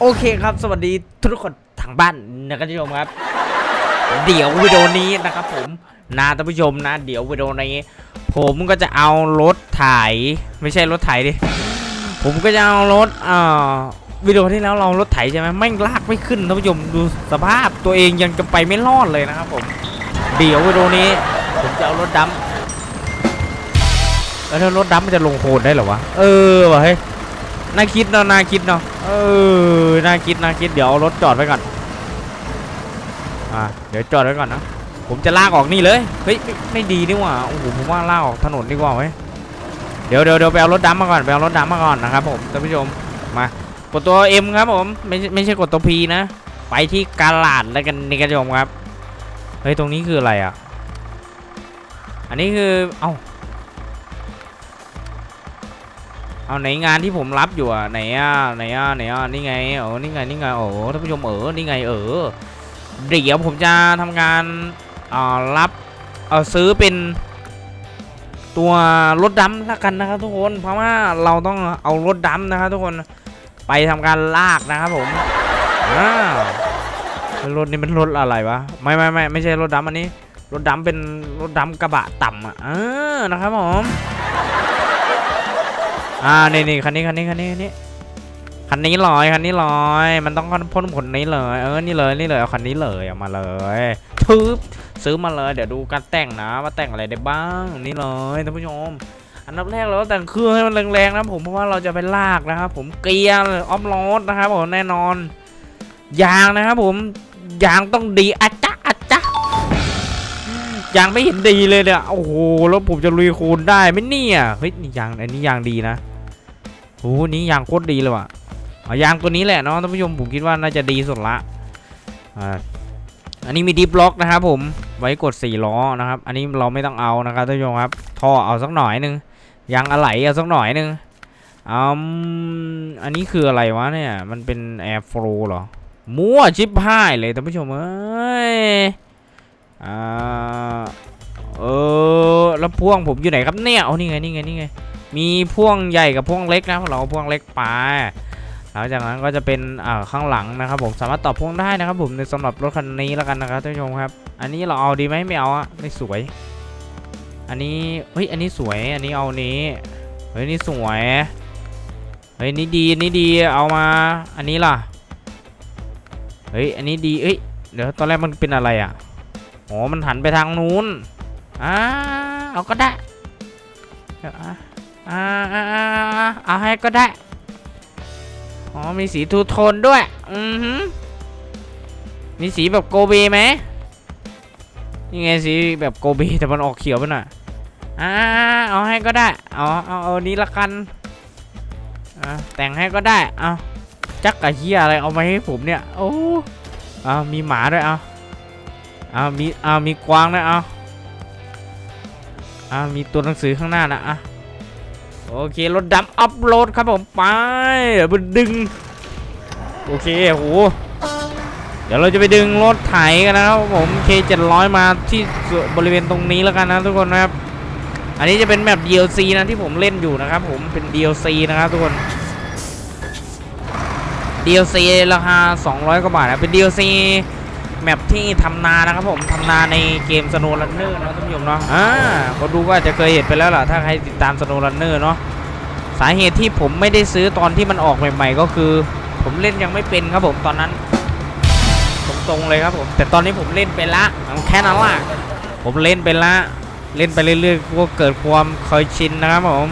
โอเคครับ สวัสดีทุกคนทางบ้านนะครับท่านผู้ชมครับ เดี๋ยววิดีโอนี้นะครับ ผมนะท่านผู้ชมนะ เดี๋ยววิดีโอนี้ ผมก็จะเอารถไถไม่ใช่รถไถดิผมก็จะเอารถเอ่อวิดีโอที่แล้วเรารถไถใช่ไหมแม่งลากไม่ขึ้นท่านผู้ชมดูสภาพตัวเองยังจะไปไม่รอดเลยนะครับ ผม เดี๋ยววิดีโอนี้ ผมจะเอารถดำแล้วถ้ารถดำมันจะลงโคลนได้หรอวะเออวะเฮ้ย น่าคิดเนาะน่าคิดเนาะเออน่าคิดน่าคิดเดี๋ยวเอารถจอดไว้ก่อนอ่าเดี๋ยวจอดไว้ก่อนนะผมจะลากออกนี่เลยเฮ้ยไม่ดีนี่หว่าโอ้โหผมว่าลากออกถนนดีกว่าเว้ยเดี๋ยวเดี๋ยวเดี๋ยวไปเอารถดำมาก่อนไปเอารถดำมาก่อนนะครับผมท่านผู้ชมมากดตัว M ครับผมไม่ไม่ใช่กดตัว P นะ ไปที่กาลาดแล้วกันนี่กันผู้ชมครับเฮ้ยตรงนี้คืออะไรอะ อันนี้คือเอา เอาไหนงานที่ผมรับอยู่อะไหนอะไหนอะไหนอะนี่ไงเออนี่ไงนี่ไงโอ้ท่านผู้ชมเออนี่ไงเออเดี๋ยวผมจะทำการอ่ารับเออซื้อเป็นตัวรถดำละกันนะครับทุกคนเพราะว่าเราต้องเอารถดำนะครับทุกคนไปทำการลากนะครับผมอ้าวรถนี้เป็นรถอะไรวะไม่ไม่ไม่ไม่ใช่รถดำอันนี้รถดำเป็นรถดำกระบะต่ำอะเออนะครับผม อ่านี่นี่คันนี้คันนี้คันนี้คันนี้คันนี้ลอยคันนี้ลอย มันต้องพ่นผลนี้เลยเออนี่เลยนี่เลยเอาคันนี้เลยเอามาเลยทึบซื้อมาเลยเดี๋ยวดูการแต่งนะว่าแต่งอะไรได้บ้างนี่เลยท่านผู้ชมอันดับแรกเราก็แต่งเครื่องให้มันแรงๆนะผมเพราะว่าเราจะไปลากนะครับผมเกียร์ออฟโรดนะครับผมแน่นอนยางนะครับผมยางต้องดีอะจ๊ะอะจ๊ะยางไม่เห็นดีเลยเนี่ยโอ้โหแล้วผมจะลุยโคลนได้ไหมเนี่ยเฮ้ยนี่ยางอันนี้ยางดีนะ โอ้โหนี่ยางโคตรดีเลยว่ะเอายางตัวนี้แหละเนาะท่านผู้ชมผมคิดว่าน่าจะดีสุดละอันนี้มีดิฟล็อกนะครับผมไว้กด4ล้อนะครับ อันนี้เราไม่ต้องเอานะครับท่านผู้ชมครับท่อเอาสักหน่อยนึงยางอะไหล่เอาสักหน่อยนึงอืมอันนี้คืออะไรวะเนี่ย มันเป็นแอร์โฟลเหรอมั่วชิบหายเลยท่านผู้ชมเอ้ยอ่าเออแล้วพ่วงผมอยู่ไหนครับเนี่ยเอานี่ไงนี่ไงนี่ไง มีพ่วงใหญ่กับพ่วงเล็กนะเราเอาพ่วงเล็กไปหลังจากนั้นก็จะเป็นข้างหลังนะครับ ผมสามารถต่อพ่วงได้นะครับ ผมในสำหรับรถคันนี้แล้วกันนะครับท่านผู้ชมครับ อันนี้เราเอาดีไหมไม่เอาอะไม่สวย อันนี้เฮ้ยอันนี้สวยอันนี้เอานี้เฮ้ยนี่สวยเฮ้ยนี่ดีนี่ดีเอามาอันนี้ล่ะเฮ้ยอันนี้ดีเอ้ยเดี๋ยวตอนแรกมันเป็นอะไรอะอ๋อมันหันไปทางนู้นอ่าเอาก็ได้เดี๋ยวอ่า อ่าอ่าอ่าเอาให้ก็ได้ อ๋อ มีสีทูโทนด้วย อือหือ มีสีแบบโกเบไหมนี่ไงสีแบบโกเบแต่มันออกเขียวไปหน่อยอ่าเอาให้ก็ได้ เอาเอาเอานี้ละกันอ่าแต่งให้ก็ได้ เอาจักกะเฮียอะไรเอามาให้ผมเนี่ย โอ้เอามีหมาด้วยเอาเอามีเอามีกวางด้วยเอาเอามีตัวหนังสือข้างหน้านะอะ โอเครถดำอัพโหลดครับผมไปเดี๋ยวไปดึง โอเคโหเดี๋ยวเราจะไปดึงรถไถกันนะครับผม K700 มาที่บริเวณตรงนี้แล้วกันนะทุกคนนะครับ อันนี้จะเป็นแบบ DLC นะที่ผมเล่นอยู่นะครับผมเป็น DLC นะครับทุกคน DLC ราคา200กว่าบาทนะเป็น DLC แมปที่ทำนานะครับผมทำนาในเกม Snow Runner นะท่านผู้ชมเนาะอ่าคนดูก็อาจจะเคยเห็นไปแล้วล่ะถ้าใครติดตาม Snow Runner เนาะสาเหตุที่ผมไม่ได้ซื้อตอนที่มันออกใหม่ๆ ก็คือ ผมเล่นยังไม่เป็นครับผมตอนนั้นตรงๆเลยครับผม แต่ตอนนี้ผมเล่นไปละแค่นั้นล่ะผมเล่นไปละเล่นไปเรื่อยๆก็เกิดความเคยชินนะครับผม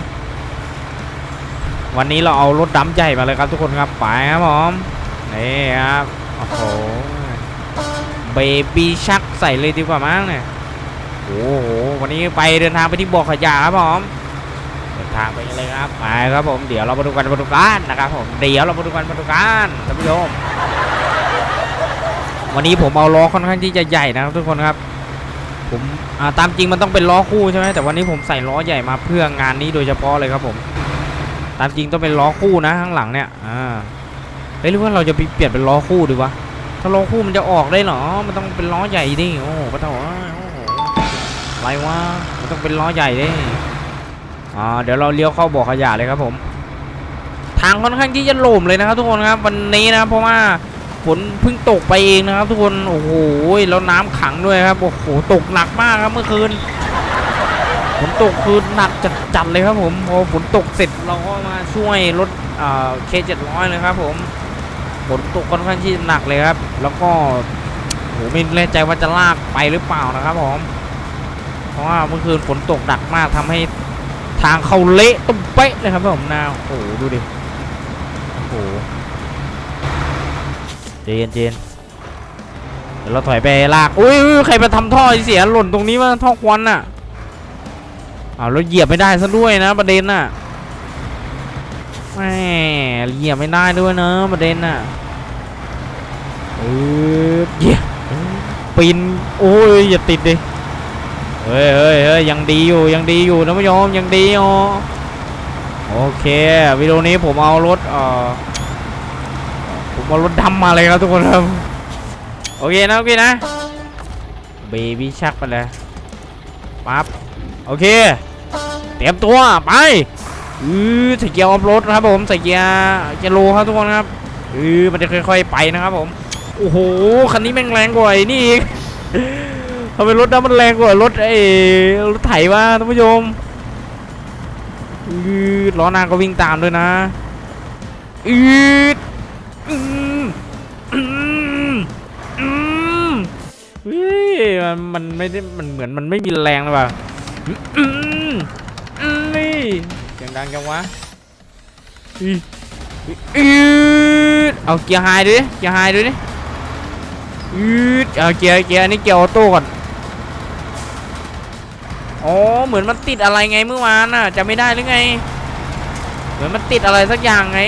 วันนี้เราเอารถดำใหญ่มาเลยครับทุกคนครับไปครับผมนี่ครับโอ้โห เบบี้ชักใส่เลยดีกว่ามั้งเนี่ยโอ้โหวันนี้ไปเดินทางไปที่บ่อขยะครับผมเดินทางไปเลยครับไปครับผมเดี๋ยวเรามาดูกันมาดูกันนะครับผมเดี๋ยวเรามาดูกันมาดูกันท่านผู้ชมวันนี้ผมเอาล้อค่อนข้างที่จะใหญ่นะครับทุกคนครับ ผมตามจริงมันต้องเป็นล้อคู่ใช่ไหมแต่วันนี้ผมใส่ล้อใหญ่มาเพื่องานนี้โดยเฉพาะเลยครับผม ตามจริงต้องเป็นล้อคู่นะข้างหลังเนี่ยอ่าเฮ้ยหรือว่าเราจะไปเปลี่ยนเป็นล้อคู่ดีวะ ถ้าล้อคู่มันจะออกได้เหรอ มันต้องเป็นล้อใหญ่ดิ โอ้โหปะโถอ้โอะไรวะ มันต้องเป็นล้อใหญ่ดิ อ่า เดี๋ยวเราเลี้ยวเข้าบ่อขยะเลยครับผมไถางค่อนข้างที่จะโล่มเลยนะครับ ทุกคนครับ วันนี้นะ เพราะว่าฝนเพิ่งตกไปเองนะครับ ทุกคน โอ้โห แล้วน้ำขังด้วยครับ โอ้โห ตกหนักมากครับเมื่อคืน ฝนตกคือหนักจัดๆเลยครับผม พอฝนตกเสร็จเราก็มาช่วยรถเคเจ็ดร้อยเลยครับผม ฝนตกค่อนข้างที่หนักเลยครับ แล้วก็โอ้โหไม่แน่ใจว่าจะลากไปหรือเปล่านะครับผมเพราะว่าเมื่อคืนฝนตกหนักมากทำให้ทางเขาเละตุ้มเป๊ะเลยครับผมนาโอ้โหดูดิโอ้โหเจนเจนเดี๋ยวเราถอยไปลากอุ้ยใครมาทำท่อเสียหล่นตรงนี้มาท่อควันน่ะอ้าวแล้วเหยียบไม่ได้ซะด้วยนะประเด็นน่ะ แหมเหยียบไม่ได้ด้วยเนอะประเด็นน่ะเออเหยียบปีนโอ้ยอย่าติดดิเฮ้ยเฮ้ยเฮ้ยยังดีอยู่ยังดีอยู่นะผู้ชมยังดีอยู่โอเควิดีโอนี้ผมเอารถเอ่อผมเอารถดำมาเลยครับทุกคนครับโอเคนะโอเคนะเบบี้ชักไปเลยปั๊บโอเค เตรียมตัวไป อือใส่เกียร์ออฟโรดนะครับผมใส่เกียร์เกียร์โลครับทุกคนครับอือมันจะค่อย ๆ ไปนะครับผมโอ้โหคันนี้แม่งแรงกว่าไอ้นี่อีกทำไมรถน้ำมันแรงกว่ารถไอ้รถไถวะท่านผู้ชมอืดล้อหน้าก็วิ่งตามด้วยนะอืดอืมอืมอืมเฮ้ยมันมันไม่ได้มันเหมือนมันไม่มีแรงเลยว่ะอืมอืมนี่ ดังจังวะอืดอืดเอาเกียร์ไฮดูดิเกียร์ไฮดูดิอืดเอาเกียร์เกียร์อันนี้เกียร์ออโต้ก่อนอ๋อเหมือนมันติดอะไรไงเมื่อวานน่ะจะไม่ได้หรือไง เหมือนมันติดอะไรสักอย่างไง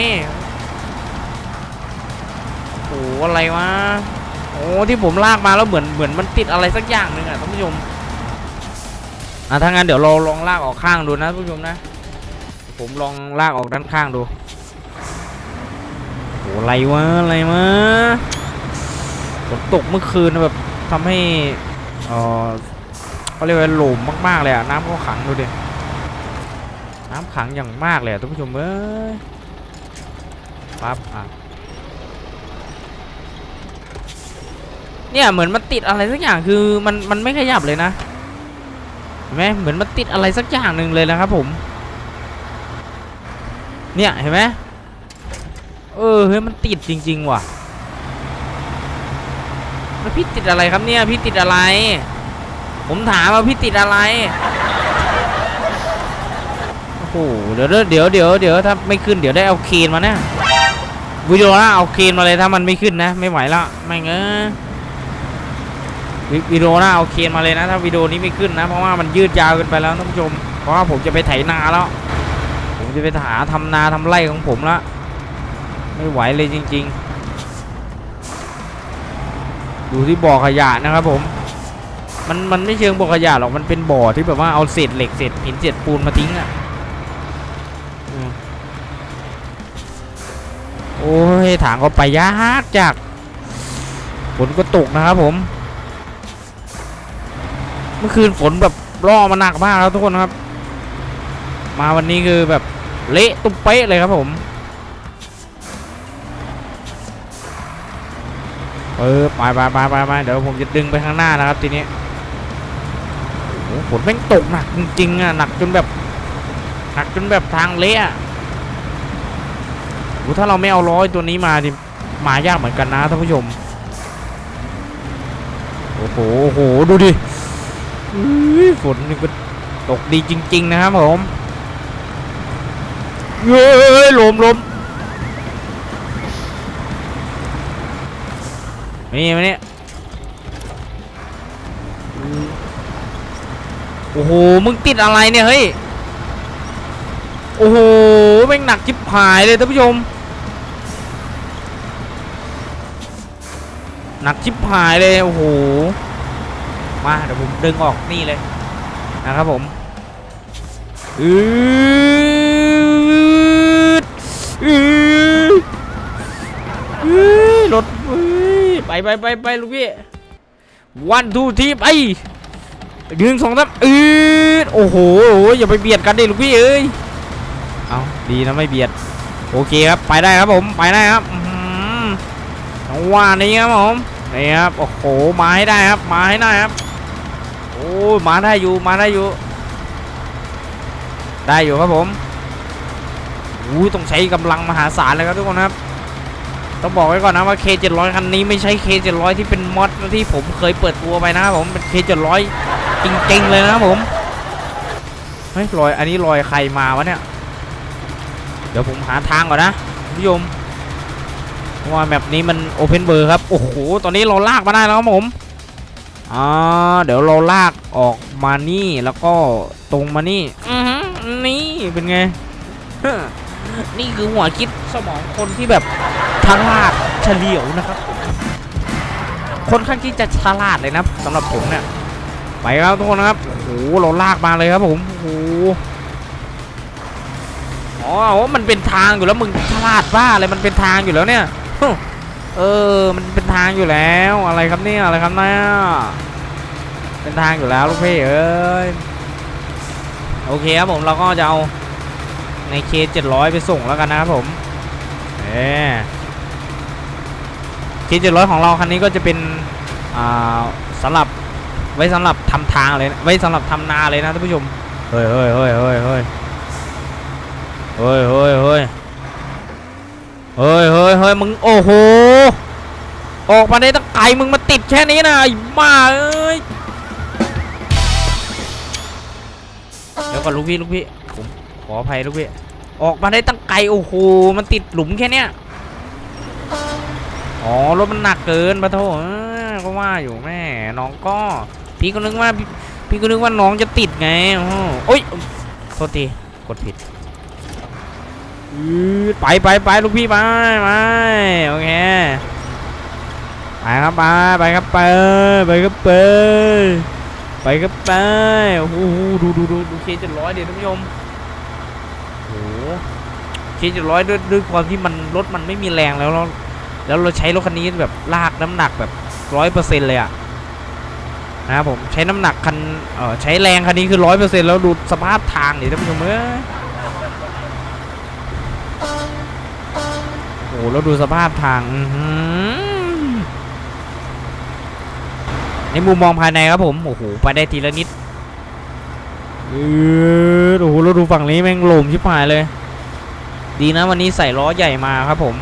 โอ้อะไรวะโอ้ที่ผมลากมาแล้วเหมือนเหมือนมันติดอะไรสักอย่างหนึ่งอะท่านผู้ชมอะถ้างั้นเดี๋ยวเราลองลากออกข้างดูนะท่านผู้ชมนะ ผมลองลากออกด้านข้างดูโอ้อะไรวะอะไรวะฝนตกเมื่อคืนแบบทำให้เอ่อเขาเรียกว่าหลุมมากๆเลยอะน้ำก็ขังดูดิน้ำขังอย่างมากเลยอะท่านผู้ชมเอ้ยปั๊บอะเนี่ยเหมือนมันติดอะไรสักอย่างคือมันมันไม่ขยับเลยนะเห็นไหมเหมือนมันติดอะไรสักอย่างหนึ่งเลยนะครับผม เนี่ยเห็นไหมเออเฮ้ยมันติดจริง ๆ ว่ะแล้วพี่ติดอะไรครับเนี่ยพี่ติดอะไร ผมถามว่าพี่ติดอะไรโอ้โหเดี๋ยวเดี๋ยวเดี๋ยวเดี๋ยวถ้าไม่ขึ้นเดี๋ยวได้เอาเคนมาเนี่ยวิดีโอนะเอาเคนมาเลยถ้ามันไม่ขึ้นนะ ไม่ไหวแล้วไม่เงยวิวิดีโอนะเอาเคนมาเลยนะถ้าวิดีโอนี้ไม่ขึ้นนะ เพราะว่ามันยืดยาวเกินไปแล้วท่านผู้ชม เพราะว่าผมจะไปไถนาแล้ว จะไปหาทำนาทำไร่ของผมละไม่ไหวเลยจริง ๆ ดูที่บ่อขยะนะครับผม มันมันไม่เชิงบ่อขยะหรอกมันเป็นบ่อที่แบบว่าเอาเศษเหล็กเศษหินเศษปูนมาทิ้งอะโอ้ยถางก็ไปยากจากฝนก็ตกนะครับผม เมื่อคืนฝนแบบล่อมาหนักมากแล้วทุกคนครับ มาวันนี้คือแบบ เละตุ้มเป๊ะเลยครับผมเออไปไปไปไปไปเดี๋ยวผมจะดึงไปข้างหน้านะครับทีนี้โอ้ฝนแม่งตกหนักจริงๆอะหนักจนแบบหนักจนแบบทางเละโอ้ถ้าเราไม่เอาร้อยตัวนี้มาดิมายากเหมือนกันนะท่านผู้ชมโอ้โหโอ้โหดูดิอื้อฝนนี่ก็ตกดีจริง ๆ นะครับผม เฮ้ยลมลมนี่มาเนี่ยโอ้โห มึงติดอะไรเนี่ย เฮ้ย โอ้โหแม่งหนักชิบหายเลยท่านผู้ชม หนักชิบหายเลย โอ้โห มา เดี๋ยวผมดึงออกนี่เลยนะครับผมอืดอืดอืดรถเฮ้ย ไปไปไปไปลูกพี่วันทูทีไปหนึ่งสองสามอืดโอ้โหอย่าไปเบียดกันดิลูกพี่เอ้ยเอาดีนะไม่เบียด โอเคครับไปได้ครับผมไปได้ครับจังหวะนี้ครับผมนี่ครับโอ้โหมาให้ได้ครับมาให้ได้ครับโอ้มาได้อยู่มาได้อยู่ ได้อยู่ครับผมอู้ต้องใช้กำลังมหาศาลเลยครับทุกคนครับ ต้องบอกไว้ก่อนนะว่า K700 คันนี้ไม่ใช่ K700 ที่เป็นมอดที่ผมเคยเปิดตัวไปนะครับผมเป็น K700 จริงๆเลยนะครับผมเฮ้ยรอยอันนี้รอยใครมาวะเนี่ย เดี๋ยวผมหาทางก่อนนะคุณผู้ชมเพราะว่าแมปนี้มันโอเพนเบอร์ครับ โอ้โห ตอนนี้เราลากมาได้แล้วครับผมอ่าเดี๋ยวเราลากออกมานี่แล้วก็ตรงมานี่อนี่เป็นไง นี่คือหัวคิดสมองคนที่แบบ ฉลาดเฉลียวนะครับค่อนข้างที่จะฉลาดเลยนะสำหรับผมเนี่ยไปครับทุกคนนะครับโอ้โหเราลากมาเลยครับผมโอ้โหอ๋อมันเป็นทางอยู่แล้วมึงฉลาดบ้าอะไรมันเป็นทางอยู่แล้วเนี่ยเออ มันเป็นทางอยู่แล้วอะไรครับเนี่ยอะไรครับเนี่ยเป็นทางอยู่แล้วลูกพี่เอ้ยโอเคครับผมเราก็จะเอาในเคเจ็ดร้อยไปส่งแล้วกันนะครับผมเอ เคเจ็ดร้อยของเราคันนี้ก็จะเป็นอ่าสำหรับไว้สำหรับทำทางเลยนะไว้สำหรับทำนาเลยนะท่านผู้ชมเฮ้ยเฮ้ยเฮ้ยเฮ้ยเฮ้ยเฮ้ยเฮ้ยเฮ้ยเฮ้ยเฮ้ยเฮ้ยมึงโอ้โหออกมาได้ตั้งไกลมึงมาติดแค่นี้นะไอ้บ้าเอ้ยเดี๋ยวก่อนลูกพี่ลูกพี่ผมขออภัยลูกพี่ออกมาได้ตั้งไกลโอ้โหมันติดหลุมแค่เนี้ย อ๋อรถมันหนักเกินปะโถก็ว่าอยู่แม่น้องก็ พี่ก็นึกว่าพี่ก็นึกว่าน้องจะติดไงโอ้ยโทษทีกดผิดไปไปไปลูกพี่ไปไปโอเคไปครับไปไปครับไปไปครับไปไปครับไปโอ้โหดูดูดูดูเคจ็ดร้อยเดี๋ยวท่านผู้ชมโอ้โหเคจ็ดร้อยด้วยด้วยความที่มันรถมันไม่มีแรงแล้วแล้ว แล้วเราใช้รถคันนี้แบบลากน้ำหนักแบบร้อยเปอร์เซ็นต์เลยอะนะครับผมใช้น้ำหนักคันเออใช้แรงคันนี้คือร้อยเปอร์เซ็นต์แล้วดูสภาพทางดิท่านผู้ชมเอ้ยโอ้โหแล้วดูสภาพทางอืในมุมมองภายในครับผมโอ้โหไปได้ทีละนิดเออโอ้โหแล้วดูฝั่งนี้แม่งโลมชิบหายเลย ดีนะวันนี้ใส่ล้อใหญ่มาครับผม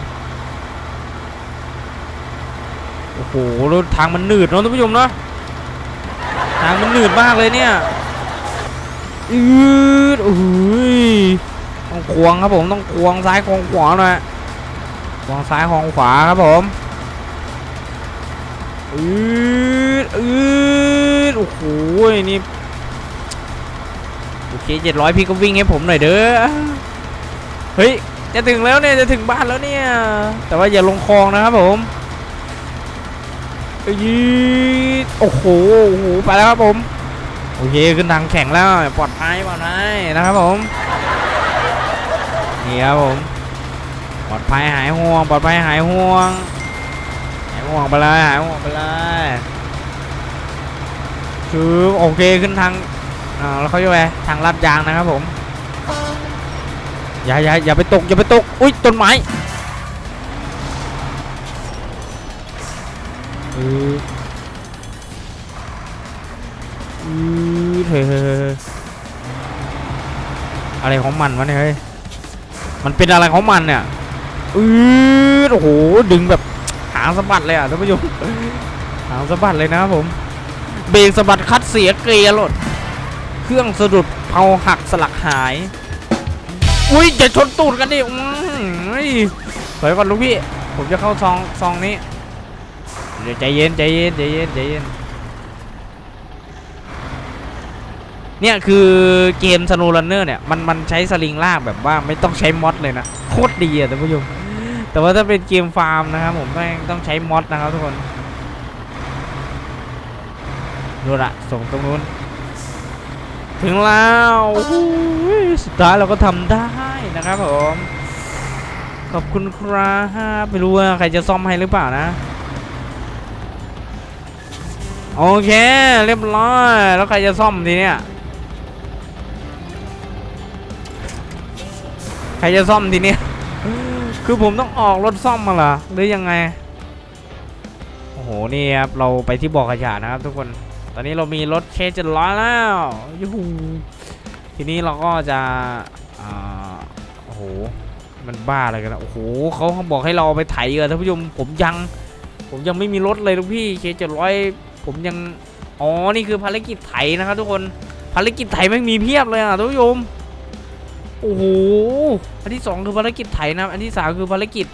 โอ้โหรถทางมันหนืดเนอะท่านผู้ชมเนาะทางมันหนืดมากเลยเนี่ยอืดโอ้ยต้องควงครับผมต้องควงซ้ายควงขวาหน่อยควงซ้ายควงขวาครับผมอืดอืดโอ้โหนี่โอเคเจ็ดร้อยพี่ก็วิ่งให้ผมหน่อยเด้อเฮ้ยจะถึงแล้วเนี่ยจะถึงบ้านแล้วเนี่ยแต่ว่าอย่าลงคลองนะครับผม ยีดโอ้โหโอ้โหไปแล้วครับผมโอเคขึ้นทางแข่งแล้วปลอดภัยปลอดภัยนะครับผมนี่ครับผมปลอดภัยหายห่วงปลอดภัยหายห่วงหายห่วงไปเลยหายห่วงไปเลยคือโอเคขึ้นทางอ่าแล้วเขาจะไปทางลาดยางนะครับผมอย่าอย่าอย่าไปตกอย่าไปตกอุ้ยต้นไม้ อออือเฮ้อะไรของมันวะเนี่ยเฮ้ยมันเป็นอะไรของมันเนี่ยอือโอ้โหดึงแบบหางสะบัดเลยอะท่านผู้ชมหางสะบัดเลยนะผมเบรกสะบัดคัดเสียเกียร์รถเครื่องสะดุดเผาหักสลักหายอุ้ยจะชนตูดกันดิอื้อหือถอยก่อนลูกพี่ ผมจะเข้าซองซองนี้ เดี๋ยวใจเย็นใจเย็นใจเย็นใจเย็นเนี่ยคือเกมสโนว์รันเนอร์เนี่ยมันมันใช้สลิงลากแบบว่าไม่ต้องใช้มอดเลยนะโคตรดีอะท่านผู้ชมแต่ว่าถ้าเป็นเกมฟาร์มนะครับผมแม่งต้องใช้มอดนะครับทุกคนดูละส่งตรงนู้น ถึงแล้วสุดท้ายเราก็ทำได้นะครับผม ขอบคุณครับไม่รู้ว่าใครจะซ่อมให้หรือเปล่านะ โอเค เรียบร้อย แล้วใครจะซ่อมทีเนี้ยใครจะซ่อมทีเนี้ยคือผมต้องออกรถซ่อมมาเหรอหรือยังไงโอ้โหนี่ครับเราไปที่บ่อขยะนะครับ ทุกคน ตอนนี้เรามีรถเคเจ็ดร้อยแล้วยูหูทีนี้เราก็จะอ่าโอ้โหมันบ้าอะไรกันนะโอ้โหเขาบอกให้เราเอาไปไถเออท่านผู้ชมผมยัง ผมยังไม่มีรถเลยทุกพี่เคเจ็ดร้อย ผมยัง อ๋อ นี่คือภารกิจไถนะครับทุกคน ภารกิจไถไม่งมีเพียบเลยอะท่านผู้ชมโอ้โห อันที่สองคือภารกิจไถนะ อันที่สามคือภารกิจ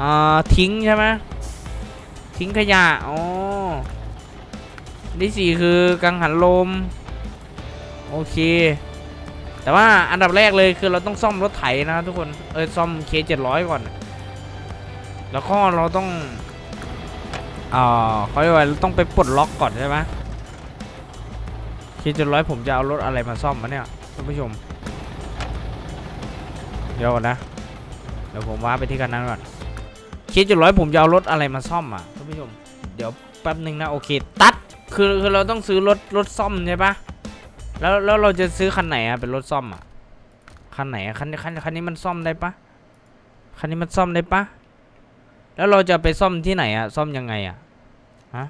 อ่า ทิ้งใช่ไหมทิ้งขยะ อ๋อ อันที่สี่คือกังหันลม โอเค แต่ว่าอันดับแรกเลยคือเราต้องซ่อมรถไถนะครับทุกคน เออซ่อมเคเจ็ดร้อยก่อน แล้วก็เราต้อง อ่าเขาเรียกว่าต้องไปปลดล็อกก่อนใช่ไหมเคเจ็ดร้อยผมจะเอารถอะไรมาซ่อมมาเนี่ยท่านผู้ชม เดี๋ยวก่อนนะ เดี๋ยวผมว้าไปที่กันนั้นก่อนเคเจ็ดร้อยผมจะเอารถอะไรมาซ่อมอะท่านผู้ชม เดี๋ยวแป๊บหนึ่งนะโอเค ตัดคือคือเราต้องซื้อรถรถซ่อมใช่ปะแล้วแล้วเราจะซื้อคันไหนอะเป็นรถซ่อมอะคันไหนคันคันคันนี้มันซ่อมได้ปะคันนี้มันซ่อมได้ปะแล้วเราจะไปซ่อมที่ไหนอะซ่อมยังไงอะ ฮะ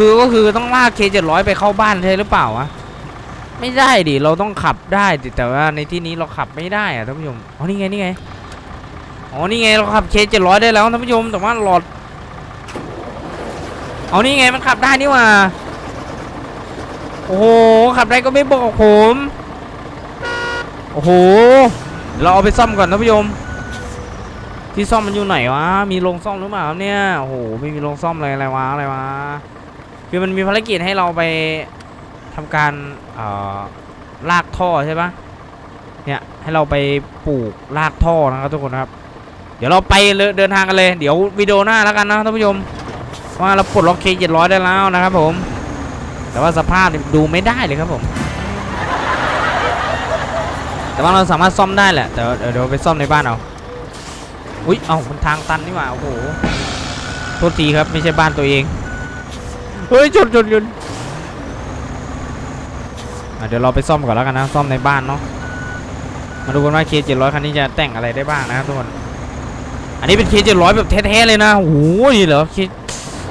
คือก็คือต้องลากเคเจ็ดร้อยไปเข้าบ้านใช่หรือเปล่าวะไม่ได้ดิเราต้องขับได้ดิแต่ว่าในที่นี้เราขับไม่ได้อะท่านผู้ชมอ๋อนี่ไงนี่ไงอ๋อนี่ไงเราขับเคเจ็ดร้อยได้แล้วท่านผู้ชมแต่ว่าหลอดเอานี่ไงมันขับได้นี่ว่าโอ้โหขับได้ก็ไม่บอกผมโอ้โหเราเอาไปซ่อมก่อนท่านผู้ชมที่ซ่อมมันอยู่ไหนวะ มีโรงซ่อมหรือเปล่าเนี่ย โอ้โห ไม่มีโรงซ่อมเลยอะไรวะ อะไรวะ คือมันมีภารกิจให้เราไปทำการลากท่อใช่ปะเนี่ยให้เราไปปลูกลากท่อนะครับทุกคนครับ เดี๋ยวเราไปเดินทางกันเลย เดี๋ยววิดีโอหน้าแล้วกันนะท่านผู้ชมว่าเราปลดล็อกเคเจ็ดร้อยได้แล้วนะครับผม แต่ว่าสภาพดูไม่ได้เลยครับผม แต่ว่าเราสามารถซ่อมได้แหละแต่เดี๋ยวเดี๋ยวไปซ่อมในบ้านเอาอุ้ยเอ้ามันทางตันนี่หว่าโอ้โหโทษทีครับไม่ใช่บ้านตัวเอง เฮ้ยชนชนชนเดี๋ยวเราไปซ่อมก่อนแล้วกันนะ ซ่อมในบ้านเนาะ มาดูกันว่า K700 คันนี้จะแต่งอะไรได้บ้างนะครับทุกคน อันนี้เป็น K700 แบบแท้ๆเลยนะโอ้โหนี่เหรอ K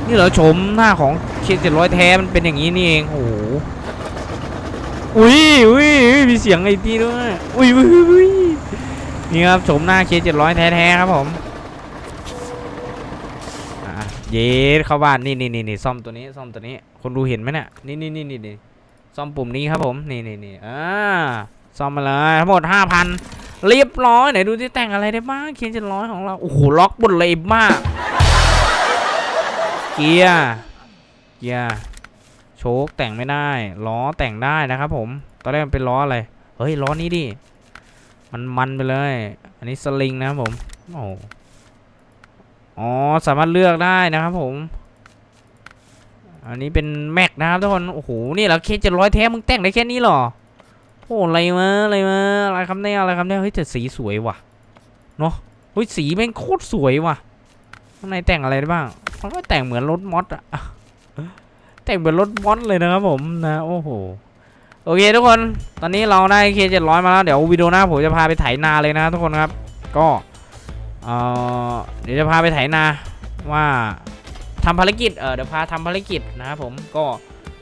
นี่เหรอโฉมหน้าของ K700 แท้มันเป็นอย่างนี้นี่เองโอ้โหอุ้ยอุ้ยอุ้ยมีเสียงไอ้พี่ด้วยอุ้ยอุ้ยอุ้ยนี่ครับโฉมหน้า K700 แท้ๆครับผม เย็ดเข้าบ้านนี่นี่นี่นี่ซ่อมตัวนี้ซ่อมตัวนี้ คนดูเห็นไหมเนี่ยนี่นี่นี่นี่นี่ซ่อมปุ่มนี้ครับผมนี่นี่นี่อ่าซ่อมมาเลยทั้งหมดห้าพันเรียบร้อยไหนดูที่แต่งอะไรได้บ้างเคียนเจ็ดร้อยของเราโอ้โหล็อกบนเลยมากเกียร์เกียร์โชคแต่งไม่ได้ล้อแต่งได้นะครับผมตอนแรกมันเป็นล้ออะไรเฮ้ยล้อนี้ดิมันมันไปเลย อันนี้สลิงนะครับผมโอ้ อ๋อสามารถเลือกได้นะครับผม อันนี้เป็นแม็กนะครับทุกคน โอ้โห นี่เรอเคจะร้อยแท้มึงแต่งได้แค่นี้หรอ โอ้อะไรมาอะไรมาอะไรคำเนี่ยอะไรคำเนี่ยเฮ้ยแต่สีสวยว่ะ เนาะเฮ้ยสีแม่งโคตรสวยว่ะข้างในแต่งอะไรได้บ้างมันก็แต่งเหมือนรถมอสอะแต่งเหมือนรถมอสเลยนะครับผมนะ โอ้โหโอเคทุกคน ตอนนี้เราได้เคเจ็ดร้อยมาแล้ว เดี๋ยววิดีโอหน้าผมจะพาไปไถนาเลยนะทุกคนครับ ก็ เออเดี๋ยวจะพาไปไถนาว่าทำภารกิจ เออเดี๋ยวพาทำภารกิจนะครับผมก็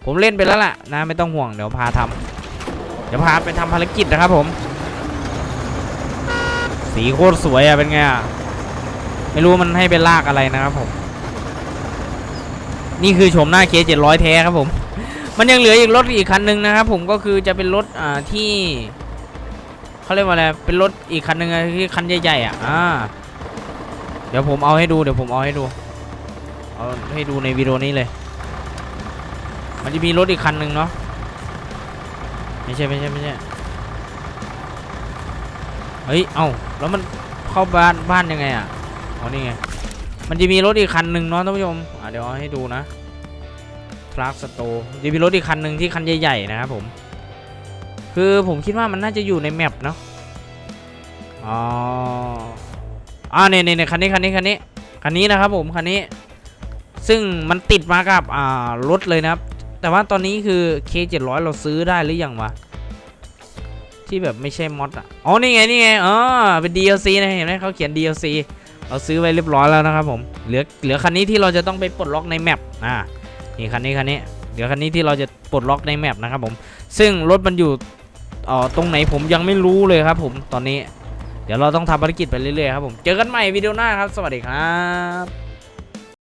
ผมเล่นไปแล้วล่ะนะไม่ต้องห่วงเดี๋ยวพาทำเดี๋ยวพาไปทำภารกิจนะครับผม สีโคตรสวยอะเป็นไงอะไม่รู้มันให้เป็นลากอะไรนะครับผม นี่คือชมหน้าเคเจ็ดร้อยแท้ครับผม มันยังเหลืออีกรถอีกคันหนึ่งนะครับผมก็คือจะเป็นรถอ่าที่เขาเรียกว่าอะไรเป็นรถอีกคันหนึ่งที่คันใหญ่ๆอะอ่า เดี๋ยวผมเอาให้ดูเดี๋ยวผมเอาให้ดู เอาให้ดูในวิดีโอนี้เลย มันจะมีรถอีกคันหนึ่งเนาะ ไม่ใช่ไม่ใช่ไม่ใช่ เฮ้ย เอาแล้วมันเข้าบ้านบ้านยังไงอะเอานี่ไง มันจะมีรถอีกคันหนึ่งเนาะท่านผู้ชม อะเดี๋ยวเอาให้ดูนะทรัคสโตจะมีรถอีกคันหนึ่งที่คันใหญ่ๆนะครับผม คือผมคิดว่ามันน่าจะอยู่ในแมปเนาะ อ๋อ อ่าเนี่ยเนี่ยคันนี้คันนี้คันนี้คันนี้นะครับผมคันนี้ ซึ่งมันติดมากับอ่ารถเลยนะครับ แต่ว่าตอนนี้คือ K700 เราซื้อได้หรือยังวะที่แบบไม่ใช่มอดอะอ๋อนี่ไงนี่ไงอ๋อเป็น DLC นะเห็นไหมเขาเขียน DLC เราซื้อไว้เรียบร้อยแล้วนะครับผมเหลือเหลือคันนี้ที่เราจะต้องไปปลดล็อกในแมปอ่านี่คันนี้คันนี้เหลือคันนี้ที่เราจะปลดล็อกในแมปนะครับผม ซึ่งรถมันอยู่อ่อตรงไหนผมยังไม่รู้เลยครับผมตอนนี้ เดี๋ยวเราต้องทำภารกิจไปเรื่อยๆครับผม เจอกันใหม่วิดีโอหน้าครับ สวัสดีครับ